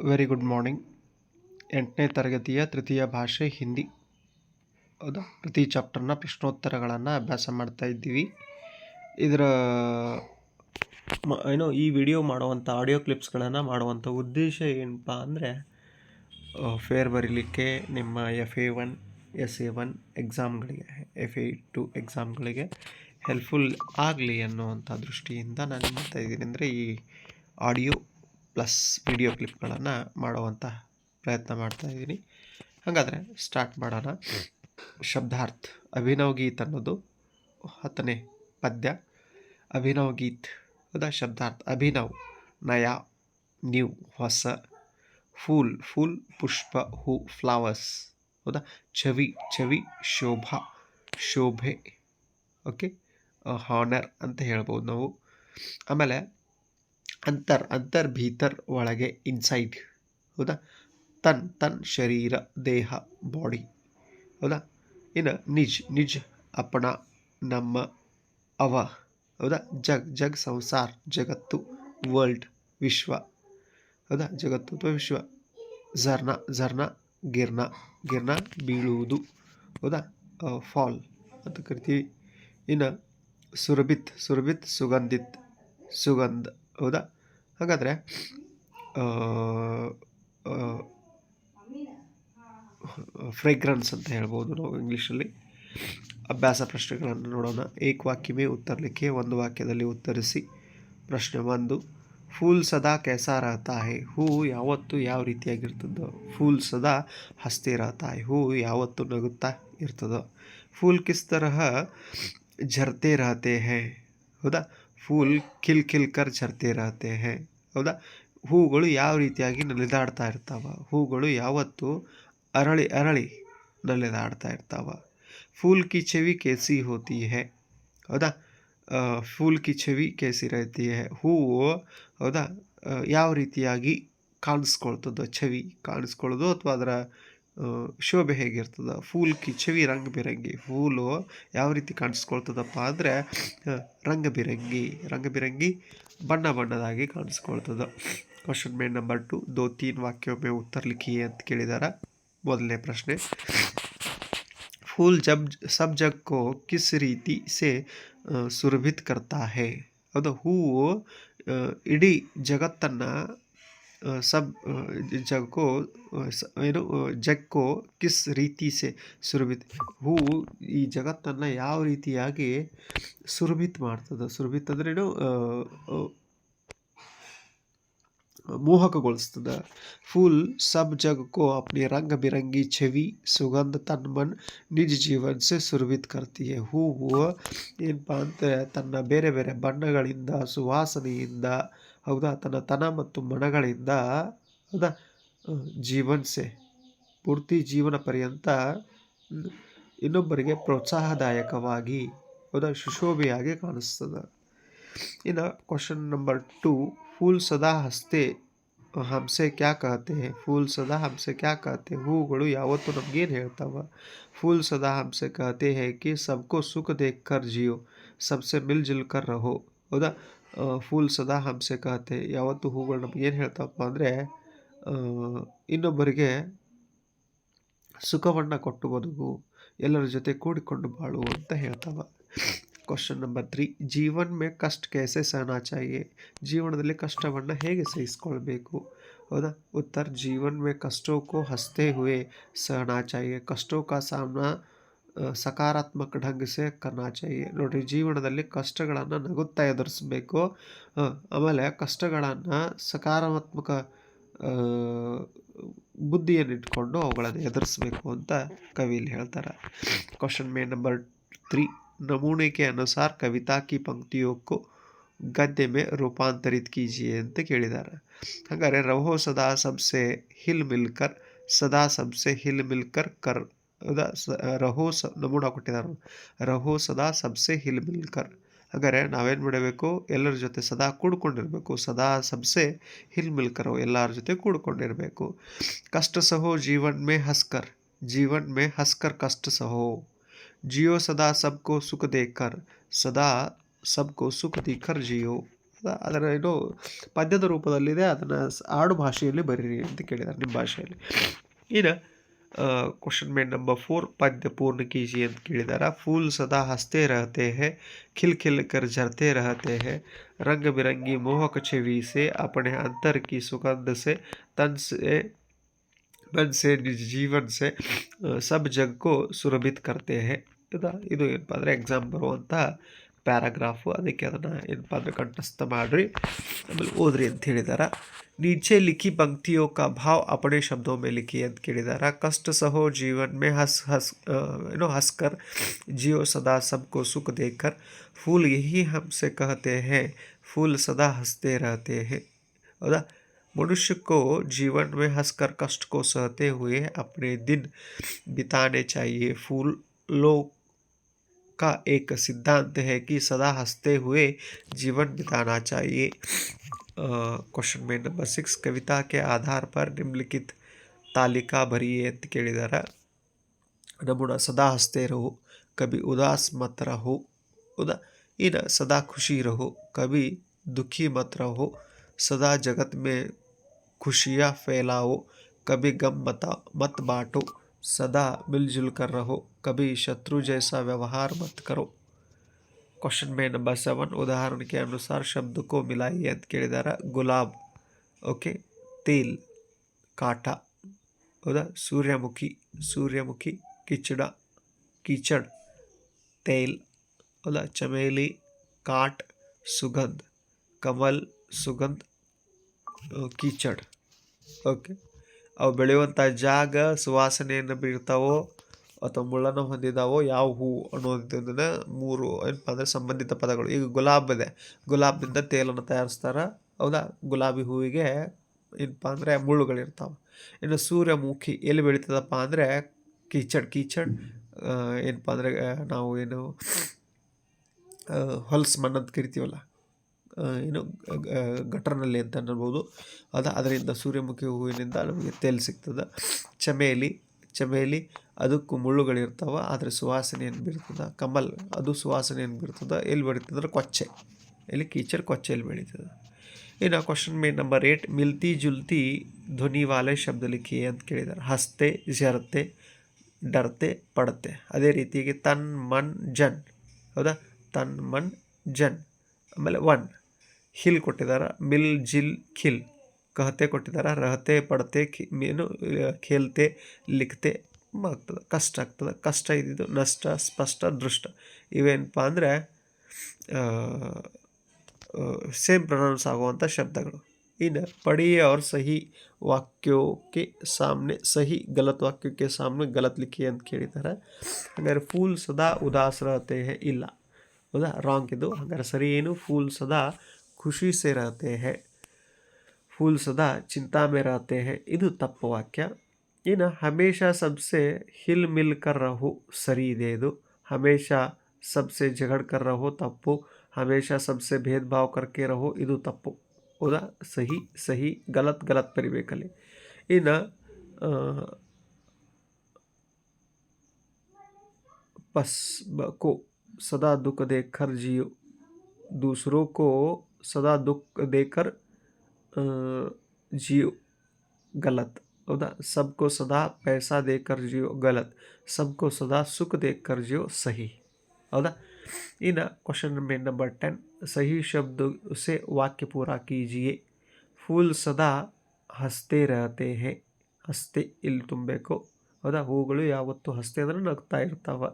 Very good morning ಎಂಟನೇ ತರಗತಿಯ ತೃತೀಯ ಭಾಷೆ, ಹಿಂದಿ. ಹೌದಾ? ಪ್ರತಿ ಚಾಪ್ಟರ್ನ ಪ್ರಶ್ನೋತ್ತರಗಳನ್ನು ಅಭ್ಯಾಸ ಮಾಡ್ತಾ ಇದ್ದೀವಿ. ಇದರ ಏನೋ, ಈ ವಿಡಿಯೋ ಮಾಡುವಂಥ ಆಡಿಯೋ ಕ್ಲಿಪ್ಸ್ಗಳನ್ನು ಮಾಡುವಂಥ ಉದ್ದೇಶ ಏನಪ್ಪ ಅಂದರೆ ಫೇರ್ ಬರೀಲಿಕ್ಕೆ ನಿಮ್ಮ F A one S A one ಎಕ್ಸಾಮ್ಗಳಿಗೆ F A two ಎಕ್ಸಾಮ್ಗಳಿಗೆ ಹೆಲ್ಪ್ಫುಲ್ ಆಗಲಿ ಅನ್ನುವಂಥ ದೃಷ್ಟಿಯಿಂದ ನಾನು ಮಾಡ್ತಾ ಇದ್ದೀನಿ. ಅಂದರೆ ಈ ಆಡಿಯೋ ಪ್ಲಸ್ ವಿಡಿಯೋ ಕ್ಲಿಪ್ಗಳನ್ನು ಮಾಡುವಂಥ ಪ್ರಯತ್ನ ಮಾಡ್ತಾಯಿದ್ದೀನಿ ಹಾಗಾದರೆ ಸ್ಟಾರ್ಟ್ ಮಾಡೋಣ. ಶಬ್ದಾರ್ಥ, ಅಭಿನವ್ ಗೀತ್ ಅನ್ನೋದು ಹತ್ತನೇ ಪದ್ಯ. ಅಭಿನವ್ ಗೀತ್ ಅದ ಶಬ್ದಾರ್ಥ, ಅಭಿನವ್, ನಯ, ನ್ಯೂ, ಹೊಸ, ಫೂಲ್ ಫೂಲ್, ಪುಷ್ಪ, ಹೂ, ಫ್ಲವರ್ಸ್, ಹೌದಾ? ಚವಿ ಚವಿ ಶೋಭಾ, ಶೋಭೆ, ಓಕೆ? ಹಾನರ್ ಅಂತ ಹೇಳ್ಬೋದು ನಾವು. ಆಮೇಲೆ ಅಂತರ್ ಅಂತರ್ ಭೀತರ್ ಒಳಗೆ ಇನ್ಸೈಡ್ ಹೌದಾ? ತನ್ ತನ್ ಶರೀರ, ದೇಹ ಬಾಡಿ ಹೌದಾ? ಇನ್ನು ನಿಜ್ ನಿಜ್ ಅಪಣ ನಮ್ಮ, ಅವ. ಹೌದಾ? ಜಗ್ ಜಗ್ ಸಂಸಾರ, ಜಗತ್ತು ವರ್ಲ್ಡ್ ವಿಶ್ವ. ಹೌದಾ? ಜಗತ್ತು ಅಥವಾ ವಿಶ್ವ? ಝರ್ನ ಝರ್ನ, ಗಿರ್ನ. ಗಿರ್ನ ಬೀಳುವುದು. ಹೌದಾ? ಫಾಲ್ ಅಂತ ಕರಿತೀವಿ. ಇನ್ನು ಸುರಭಿತ್ ಸುರಭಿತ್, ಸುಗಂಧಿತ್, ಸುಗಂಧ. ಹೌದಾ? ಹಾಗಾದರೆ ಫ್ರೇಗ್ರೆನ್ಸ್ ಅಂತ ಹೇಳ್ಬೋದು ನಾವು ಇಂಗ್ಲೀಷಲ್ಲಿ. ಅಭ್ಯಾಸ ಪ್ರಶ್ನೆಗಳನ್ನು ನೋಡೋಣ. ಏಕವಾಕ್ಯವೇ ಉತ್ತರಲಿಕ್ಕೆ ಒಂದು ವಾಕ್ಯದಲ್ಲಿ ಉತ್ತರಿಸಿ. ಪ್ರಶ್ನೆ ಒಂದು, ಫೂಲ್ ಸದಾ ಕೆಸಾರ ತಾಯಿ ಹೇ ಯಾವತ್ತು ಯಾವ ರೀತಿಯಾಗಿರ್ತದೋ, ಫೂಲ್ ಸದಾ ಹಸ್ತಿರ ತಾಯಿ ಹೂ ಹೂವು ಯಾವತ್ತು ನಗುತ್ತಾ ಇರ್ತದೋ, ಫೂಲ್ ಕಿಸ್ ತರಹ ಝರ್ತೆ ರಹತೆ ಹೇ, ಹೌದಾ? ಫೂಲ್ ಖಿಲ್ ಕಿಲ್ ಕರ್ ಝರ್ತೆ ರಹತೆ ಹೇ ಹೌದಾ? ಹೂಗಳು ಯಾವ ರೀತಿಯಾಗಿ ನಲಿದಾಡ್ತಾ ಇರ್ತಾವೆ? ಹೂಗಳು ಯಾವತ್ತು ಅರಳಿ ಅರಳಿ ನಲಿದಾಡ್ತಾ ಇರ್ತಾವ? ಫೂಲ್ ಕಿ ಚೆವಿ ಕೇಸಿ ಹೋತಿ ಹೇ ಹೌದಾ? ಫೂಲ್ ಕಿ ಚೆವಿ ಕೇಸಿ ರೈತಿ ಹೇ ಹೂವು, ಹೌದಾ? ಯಾವ ರೀತಿಯಾಗಿ ಕಾಣಿಸ್ಕೊಳ್ತದೋ ಚವಿ ಕಾಣಿಸ್ಕೊಳ್ಳೋದು ಅಥವಾ ಅದರ ಶೋಭೆ ಹೇಗಿರ್ತದೆ? ಫೂಲ್ ಕಿಚವಿ ರಂಗ ಬಿರಂಗಿ ಫೂಲು ಯಾವ ರೀತಿ ಕಾಣಿಸ್ಕೊಳ್ತದಪ್ಪ ಅಂದರೆ ರಂಗ ಬಿರಂಗಿ ರಂಗ ಬಿರಂಗಿ ಬಣ್ಣ ಬಣ್ಣದಾಗಿ ಕಾಣಿಸ್ಕೊಳ್ತದೆ. ಕ್ವಶನ್ ಮೇನ್ ನಂಬರ್ ಟು ದೋ ತೀನ್ ವಾಕ್ಯೊಮ್ಮೆ ಉತ್ತರ ಅಂತ ಕೇಳಿದಾರ. ಮೊದಲನೇ ಪ್ರಶ್ನೆ. ಫೂಲ್ ಜಬ್ ಸಬ್ ಜಗ್ಕೋ ಕಿಸ್ ರೀತಿ ಸೆ ಸುರಭಿತ್ ಕರ್ತಾ ಹೇ ಅದು ಹೂವು ಇಡೀ ಜಗತ್ತನ್ನು ಸಬ್ को ಏನು ಜಗ್ಕೋ ಕಿಸ್ ರೀತಿ ಸೆ ಸುರಭಿತ್ ಹೂವು ಈ ಜಗತ್ತನ್ನು ಯಾವ ರೀತಿಯಾಗಿ ಸುರಭಿತ್ ಮಾಡ್ತದೆ, ಸುರಭಿತ್ ಅಂದ್ರೇನು ಮೋಹಕಗೊಳಿಸ್ತದ. ಫುಲ್ ಸಬ್ ಜಗ ಕೋ ಅಪ್ನಿ ರಂಗ ಬಿರಂಗಿ ಛವಿ ಸುಗಂಧ ತನ್ಮನ್ ನಿಜ ಜೀವನ ಸೆ ಸುರಭಿತ್ ಕರ್ತಿಯೇ ಹೂವು ಏನಪ್ಪ ಅಂದರೆ, ತನ್ನ ಬೇರೆ ಬೇರೆ ಬಣ್ಣಗಳಿಂದ, ಸುವಾಸನೆಯಿಂದ ಹೌದಾ ತನ್ನ ತನ ಮತ್ತು ಮನಗಳಿಂದ ಹೌದಾ ಜೀವನ್ಸೆ ಪೂರ್ತಿ ಜೀವನ ಪರ್ಯಂತ ಇನ್ನೊಬ್ಬರಿಗೆ ಪ್ರೋತ್ಸಾಹದಾಯಕವಾಗಿ ಹೌದಾ ಸುಶೋಭಿಯಾಗಿ ಕಾಣಿಸ್ತದೆ ಇನ್ನು ಕ್ವಶನ್ ನಂಬರ್ ಟು ಫೂಲ್ ಸದಾ ಹಸ್ತೆ ಹಂಸೆ ಕ್ಯಾ ಕತೆ ಫೂಲ್ ಸದಾ ಹಂಸೆ ಕ್ಯಾ ಕತೆ ಹೂವುಗಳು ಯಾವತ್ತೂ ನಮಗೇನು ಹೇಳ್ತಾವ ಫೂಲ್ ಸದಾ ಹಂಸೆ ಕತೆ ಹೇ ಕಿ ಸಬ್ಕೋ ಸುಖ ದೇಖ್ ಕರ್ ಜಿಯೋ ಸಬ್ಸೆ ಮಿಲ್ ಜುಲ್ ಕರ್ ರಹೋ ಹೌದಾ ಫೂಲ್ ಸದಾ ಹಂಸೆ ಕತೆ ಯಾವತ್ತು ಹೂಗಳು ನಮ್ಗೆ ಏನು ಹೇಳ್ತಪ್ಪ ಅಂದರೆ ಇನ್ನೊಬ್ಬರಿಗೆ ಸುಖವನ್ನು ಕೊಟ್ಟು ಬದುಕು, ಎಲ್ಲರ ಜೊತೆ ಕೂಡಿಕೊಂಡು ಬಾಳು ಅಂತ ಹೇಳ್ತಾವ. ಕ್ವಶನ್ ನಂಬರ್ ತ್ರೀ ಜೀವನ್ ಮೇ ಕಷ್ಟ ಕೇಸೆ ಸಹನಾ ಜೀವನದಲ್ಲಿ ಕಷ್ಟವನ್ನು ಹೇಗೆ ಸಹಿಸ್ಕೊಳ್ಬೇಕು? ಹೌದಾ? ಉತ್ತರ, ಜೀವನ್ ಮೇ ಕಷ್ಟೋಕೋ ಹಸ್ತೆ ಹುವೆ ಸಹನಾಚಾಯಿ चाहिए ಕಷ್ಟೋ ಕಾ ಸಾಮನಾ ಸಕಾರಾತ್ಮಕ ಢಂಗ್ ಸೆ ಕರ್ನಾ चाहिए ನೋಡಿರಿ ಜೀವನದಲ್ಲಿ ಕಷ್ಟಗಳನ್ನು ನಗುತ್ತಾ ಎದುರಿಸಬೇಕು ಆಮೇಲೆ ಕಷ್ಟಗಳನ್ನು ಸಕಾರಾತ್ಮಕ ಬುದ್ಧಿಯನ್ನು ಇಟ್ಕೊಂಡು ಅವುಗಳನ್ನು ಎದುರಿಸಬೇಕು ಅಂತ ಕವಿಲಿ ಹೇಳ್ತಾರೆ ಕ್ವಶನ್ ಮೇ ನಂಬರ್ ತ್ರೀ नमूने के अनुसार कविता की पंक्तियों को ಗದ್ಯ ಮೇ ರೂಪಾಂತರಿತ್ ಕೀಜಿಯೆ ಅಂತ ಕೇಳಿದ್ದಾರೆ ಹಾಗಾದರೆ ರಹೋ ಸದಾ ಸಬ್ಸೆ ಹಿಲ್ ಮಿಲ್ಕರ್ ಸದಾ ಸಬ್ಸೆ ಹಿಲ್ ಮಿಲ್ಕರ್ ಕರ್ ಹೌದಾ ರಹು ಸ, ನಮೂನಾ ಕೊಟ್ಟಿದ್ದಾರೆ. ರಹು ಸದಾ ಸಬ್ಸೆ ಹಿಲ್ ಮಿಲ್ಕರ್. ಹಾಗಾದರೆ ನಾವೇನು ಮಾಡಬೇಕು? ಎಲ್ಲರ ಜೊತೆ ಸದಾ ಕೂಡ್ಕೊಂಡಿರಬೇಕು. ಸದಾ ಸಬ್ಸೆ ಹಿಲ್ ಮಿಲ್ಕರು ಎಲ್ಲರ ಜೊತೆ ಕೂಡ್ಕೊಂಡಿರಬೇಕು. ಕಷ್ಟ ಸಹೋ ಜೀವನ್ ಮೇ ಹಸ್ಕರ್. ಜೀವನ್ ಮೇ ಹಸ್ಕರ್ ಕಷ್ಟ ಸಹೋ. ಜಿಯೋ ಸದಾ ಸಬ್ಕೋ ಸುಖ ದೇಕರ್ ಸದಾ ಸಬ್ಕೋ ಸುಖ ದೇಕರ್ ಜಿಯೋ. ಅದರ ಏನು ಪದ್ಯದ ರೂಪದಲ್ಲಿದೆ. ಅದನ್ನು ಆಡು ಭಾಷೆಯಲ್ಲಿ ಬರೀರಿ ಅಂತ ಕೇಳಿದ್ದಾರೆ ನಿಮ್ಮ ಭಾಷೆಯಲ್ಲಿ. ಇನ್ನು क्वेश्चन में नंबर फोर पद्य पूर्ण कीजिए ಅಂತ ಕೇಳಿದಾರ फूल सदा हंसते रहते हैं खिल खिल कर झरते रहते हैं रंग बिरंगी मोहक छवि से अपने अंतर की सुगंध से तन से मन से निज जीवन से अ, सब जग को सुरभित करते हैं ಇದು ಇದು ಏನಪ್ಪ ಅಂದರೆ ಎಕ್ಸಾಮ್ ಬರುವಂಥ ಪ್ಯಾರಾಗ್ರಾಫು ಅದಕ್ಕೆ ಅದನ್ನು ಏನಪ್ಪ ಅಂದರೆ ಕಂಠಸ್ಥ ಮಾಡಿರಿ ಆಮೇಲೆ ಓದ್ರಿ ಅಂತ ಹೇಳಿದಾರ नीचे लिखी पंक्तियों का भाव अपने शब्दों में लिखिए ಅಂತ ಕೇಳಿದಾರ कष्ट सहो जीवन में हंस हंस यू नो हंसकर जियो सदा सबको सुख देकर फूल यही हमसे कहते हैं फूल सदा हंसते रहते हैं हौदा मनुष्य को जीवन में हंसकर कष्ट को सहते हुए अपने दिन बिताने चाहिए फूलों का एक सिद्धांत है कि सदा हंसते हुए जीवन बिताना चाहिए क्वेश्चन में नंबर सिक्स कविता के आधार पर निम्नलिखित तालिका भरिए ಅಂತ ಕೇಳಿದಾರ नमूना सदा हंसते रहो कभी उदास मत रहो उदा इन सदा खुशी रहो कभी दुखी मत रहो सदा जगत में खुशियाँ फैलाओ कभी गम मत मत बांटो सदा मिलजुल कर रहो कभी शत्रु जैसा व्यवहार मत करो क्वेश्चन में नंबर सेवन उदाहरण के अनुसार शब्द को मिलाइए ಅಂತ ಕೇಳಿದಾರ ಗುಲಾಬ್ ಓಕೆ ತೇಲ್ ಕಾಟ ಹೌದಾ ಸೂರ್ಯಮುಖಿ ಸೂರ್ಯಮುಖಿ ಕಿಚಡ कीचड़ तेल ಹೌದಾ ಚಮೇಲಿ ಕಾಟ್ ಸುಗಂಧ್ ಕಮಲ್ ಸುಗಂಧ್ ಆ, ಕೀಚಡ್ ಓಕೆ ಅವು ಬೆಳೆಯುವಂಥ ಜಾಗ ಸುವಾಸನೆಯನ್ನು ಬೀರ್ತಾವೋ ಅಥವಾ ಮುಳ್ಳನ್ನು ಹೊಂದಿದಾವೋ ಯಾವ ಹೂ ಅನ್ನೋದನ್ನು ಮೂರು ಏನಪ್ಪ ಅಂದರೆ ಸಂಬಂಧಿತ ಪದಗಳು. ಈಗ ಗುಲಾಬ್ ಇದೆ. ಗುಲಾಬಿಂದ ತೇಲನ್ನು ತಯಾರಿಸ್ತಾರೆ. ಹೌದಾ? ಗುಲಾಬಿ ಹೂವಿಗೆ ಏನಪ್ಪ ಅಂದರೆ ಮುಳ್ಳುಗಳಿರ್ತಾವೆ. ಇನ್ನು ಸೂರ್ಯಮುಖಿ ಎಲ್ಲಿ ಬೆಳೀತದಪ್ಪ ಅಂದರೆ ಕೀಚಡ್ ಕೀಚಡ್ ಏನಪ್ಪ ಅಂದರೆ ನಾವು ಏನು ಹೊಲ್ಸ್ ಮಣ್ಣಂತ ಕರಿತೀವಲ್ಲ ಏನು ಗಟರ್ನಲ್ಲಿ ಅಂತ ಅನ್ಬೋದು ಅದು, ಅದರಿಂದ ಸೂರ್ಯಮುಖಿ ಹೂವಿನಿಂದ ನಮಗೆ ತೇಲ್ ಸಿಗ್ತದೆ. ಚಮೇಲಿ ಚಮೇಲಿ ಅದಕ್ಕೂ ಮುಳ್ಳುಗಳಿರ್ತಾವೆ, ಆದರೆ ಸುವಾಸನೆಯನ್ನು ಬೀರ್ತದೆ ಕಮಲ್, ಅದು ಸುವಾಸನೆಯನ್ನು ಬೀರ್ತದೆ ಎಲ್ಲಿ ಬೆಳೀತದ್ರೆ ಕೊಚ್ಚೆ. ಎಲ್ಲಿ ಕೀಚಡ್ ಕೊಚ್ಚೆಯಲ್ಲಿ ಬೆಳೀತದೆ? ಇನ್ನು ಕ್ವಶನ್ ಮೇ ನಂಬರ್ ಏಟ್ ಮಿಲ್ತಿ ಜುಲ್ತಿ ಧ್ವನಿ ವಾಲೆ ಶಬ್ದ ಲಿಖಿ ಅಂತ ಕೇಳಿದ್ದಾರೆ. ಹಸ್ತೆ ಜರತೆ ಡರ್ತೆ, ಪಡತೆ. ಅದೇ ರೀತಿಯಾಗಿ ತನ್, ಮನ್, ಜನ್. ಹೌದಾ? ತನ್, ಮನ್, ಜನ್. ಆಮೇಲೆ ಒನ್. ಹಿಲ್ ಕೊಟ್ಟಿದ್ದಾರೆ. ಮಿಲ್, ಜಿಲ್, ಖಿಲ್. ಕಹತೆ ಕೊಟ್ಟಿದ್ದಾರೆ. ರಹತೆ ಪಡತೆ ಏನು ಖೇಲ್ತೆ, ಲಿಖತೆ ಆಗ್ತದೆ. ಕಷ್ಟ ಆಗ್ತದೆ. ಕಷ್ಟ ಇದ್ದಿದ್ದು ನಷ್ಟ, ಸ್ಪಷ್ಟ, ದೃಷ್ಟ. ಇವೇನಪ್ಪ ಅಂದರೆ ಸೇಮ್ ಪ್ರೊನೌನ್ಸ್ ಆಗುವಂಥ ಶಬ್ದಗಳು. ಇನ್ನು ಪಡಿಯೇ ಅವ್ರ ಸಹಿ ವಾಕ್ಯಕ್ಕೆ ಸಾಮ್ನೆ, ಸಹಿ ಗಲತ್ ವಾಕ್ಯಕ್ಕೆ ಸಾಮ್ನೆ ಗಲತ್ ಲಿಖಿ ಅಂತ ಕೇಳಿದ್ದಾರೆ. ಹಾಗಾದ್ರೆ ಫೂಲ್ ಸದಾ ಉದಾಸರತೆ ಇಲ್ಲ. ಹೌದಾ? ರಾಂಗ್ ಇದು. ಹಂಗಾರೆ ಸರಿ ಏನು? ಫೂಲ್ ಸದಾ ಖುಷಿ ಸೇರತೆ फूल सदा चिंता में रहते हैं ಇದು ತಪ್ಪು ವಾಕ್ಯ ಇನ್ನು ಹಮೇಶ ಸಬ್ಸೆ ಹಿಲ್ ಮಿಲ್ ಕರ್ ರಹೋ ಸರಿ ಇದೆ ಇದು ಹಮೇಶ ಸಬ್ಸೆ ಜಗಡ್ ಕರ್ ರಹೋ ತಪ್ಪು ಹಮೇಶ ಸಬ್ಸೆ ಭೇದ ಭಾವ ಕರ್ಕೆ ರಹೋ ಇದು ತಪ್ಪು ಹೌದಾ ಸಹಿ ಸಹಿ ಗಲತ್ ಗಲತ್ ಬರಿಬೇಕಲ್ಲಿ ಇನ್ನು ಆ, पस ब- को सदा दुख देकर जियो दूसरों को सदा दुख देकर अ, जियो गलत हौदा सबको सदा पैसा देकर जियो गलत सबको सदा सुख देकर जियो सही हौदा ಇನ್ನು ಕ್ವಶನ್ में नंबर टेन सही शब्द से वाक्य पूरा कीजिए फूल सदा ಹಸ್ತೆ रहते हैं ಹಸ್ತೆ ಇಲ್ಲಿ ತುಂಬಬೇಕು ಹೌದಾ ಹೂಗಳು ಯಾವತ್ತು ಹಸ್ತೆ ಅಂದ್ರೆ ನಗ್ತಾ ಇರ್ತಾವ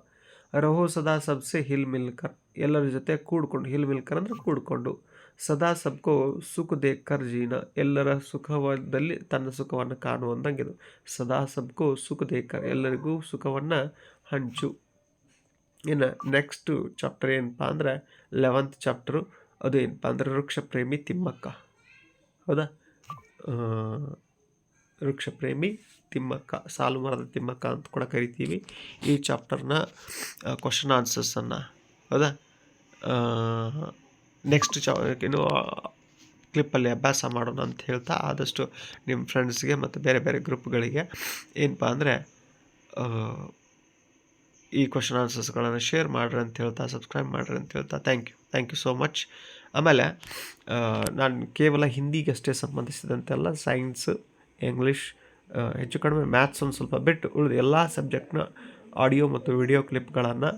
ರಹೋ ಸದಾ ಸಬ್ಸೆ ಹಿಲ್ ಮಿಲ್ಕರ್ ಎಲ್ಲರ ಜೊತೆ ಕೂಡ್ಕೊಂಡು ಹಿಲ್ ಮಿಲ್ಕರ್ ಅಂದ್ರೆ ಕೂಡ್ಕೊಂಡು ಸದಾ ಸಬ್ಕೋ ಸುಖ ದೇಕರ್ ಜೀನ ಎಲ್ಲರ ಸುಖದಲ್ಲಿ ತನ್ನ ಸುಖವನ್ನು ಕಾಣುವಂದಂಗಿದು. ಸದಾ ಸಬ್ಕೋ ಸುಖ ದೇಖರ್ ಎಲ್ಲರಿಗೂ ಸುಖವನ್ನು ಹಂಚು. ಇನ್ನು ನೆಕ್ಸ್ಟು ಚಾಪ್ಟರ್ ಏನಪ್ಪ ಅಂದ್ರೆ ಲೆವೆಂತ್ ಚಾಪ್ಟರು ಅದು ಏನಪ್ಪ ಅಂದ್ರೆ ವೃಕ್ಷ ಪ್ರೇಮಿ ತಿಮ್ಮಕ್ಕ. ಹೌದಾ? ವೃಕ್ಷ ಪ್ರೇಮಿ ತಿಮ್ಮಕ್ಕ, ಸಾಲು ಮರದ ತಿಮ್ಮಕ್ಕ ಅಂತ ಕೂಡ ಕರಿತೀವಿ ಈ ಚಾಪ್ಟರ್ನ ಕ್ವಶನ್ ಆನ್ಸರ್ಸನ್ನು ಹೌದಾ? ನೆಕ್ಸ್ಟ್ ಚಾ, ಏನು ಕ್ಲಿಪ್ಪಲ್ಲಿ ಅಭ್ಯಾಸ ಮಾಡೋಣ ಅಂತ ಹೇಳ್ತಾ ಆದಷ್ಟು ನಿಮ್ಮ ಫ್ರೆಂಡ್ಸ್ಗೆ ಮತ್ತು ಬೇರೆ ಬೇರೆ ಗ್ರೂಪ್ಗಳಿಗೆ ಏನಪ್ಪ ಅಂದರೆ ಈ ಕ್ವಶನ್ ಆನ್ಸರ್ಸ್ಗಳನ್ನು ಶೇರ್ ಮಾಡ್ರಿ ಅಂತ ಹೇಳ್ತಾ ಸಬ್ಸ್ಕ್ರೈಬ್ ಮಾಡ್ರಿ ಅಂತ ಹೇಳ್ತಾ. Thank you thank you so much ಆಮೇಲೆ ನಾನು ಕೇವಲ ಹಿಂದಿಗಷ್ಟೇ ಸಂಬಂಧಿಸಿದಂತೆಲ್ಲ ಸೈನ್ಸ್ ಇಂಗ್ಲೀಷ್ ಹೆಚ್ಚು ಕಡಿಮೆ ಮ್ಯಾಥ್ಸ್ ಒಂದು ಸ್ವಲ್ಪ ಬಿಟ್ಟು ಉಳಿದ ಎಲ್ಲ ಸಬ್ಜೆಕ್ಟ್ನ ಆಡಿಯೋ ಮತ್ತು ವಿಡಿಯೋ ಕ್ಲಿಪ್ಗಳನ್ನು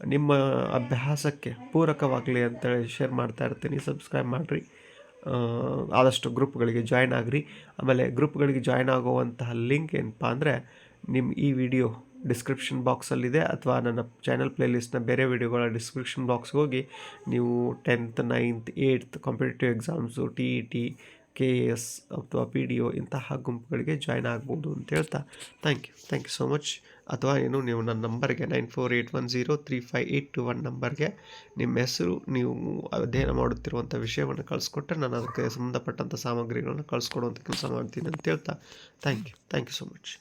ನಿಮ್ಮ ಅಭ್ಯಾಸಕ್ಕೆ ಪೂರಕವಾಗಲಿ ಅಂತೇಳಿ ಶೇರ್ ಮಾಡ್ತಾ ಇರ್ತೀನಿ. ಸಬ್ಸ್ಕ್ರೈಬ್ ಮಾಡಿರಿ. ಆದಷ್ಟು ಗ್ರೂಪ್ಗಳಿಗೆ ಜಾಯ್ನ್ ಆಗಿರಿ. ಆಮೇಲೆ ಗ್ರೂಪ್ಗಳಿಗೆ ಜಾಯ್ನ್ ಆಗುವಂತಹ ಲಿಂಕ್ ಏನಪ್ಪ ಅಂದರೆ ನಿಮ್ಮ ಈ ವಿಡಿಯೋ ಡಿಸ್ಕ್ರಿಪ್ಷನ್ ಬಾಕ್ಸಲ್ಲಿದೆ ಅಥವಾ ನನ್ನ ಚಾನಲ್ ಪ್ಲೇಲಿಸ್ಟ್ನ ಬೇರೆ ವಿಡಿಯೋಗಳ ಡಿಸ್ಕ್ರಿಪ್ಷನ್ ಬಾಕ್ಸ್ಗೆ ಹೋಗಿ ನೀವು tenth ninth eighth competitive exams T E T K A S ಅಥವಾ ಪಿ ಡಿ ಒ ಇಂತಹ ಗುಂಪುಗಳಿಗೆ ಜಾಯ್ನ್ ಆಗ್ಬೋದು ಅಂತ ಹೇಳ್ತಾ thank you thank you so much ಅಥವಾ ಏನು, ನೀವು ನನ್ನ ನಂಬರ್ಗೆ nine four eight one zero three five eight two one ನಂಬರ್ಗೆ ನಿಮ್ಮ ಹೆಸರು, ನೀವು ಅಧ್ಯಯನ ಮಾಡುತ್ತಿರುವಂಥ ವಿಷಯವನ್ನು ಕಳಿಸ್ಕೊಟ್ರೆ ನಾನು ಅದಕ್ಕೆ ಸಂಬಂಧಪಟ್ಟಂಥ ಸಾಮಗ್ರಿಗಳನ್ನು ಕಳಿಸ್ಕೊಡುವಂಥ ಕೆಲಸ ಮಾಡ್ತೀನಿ ಅಂತ ಹೇಳ್ತಾ thank you thank you so much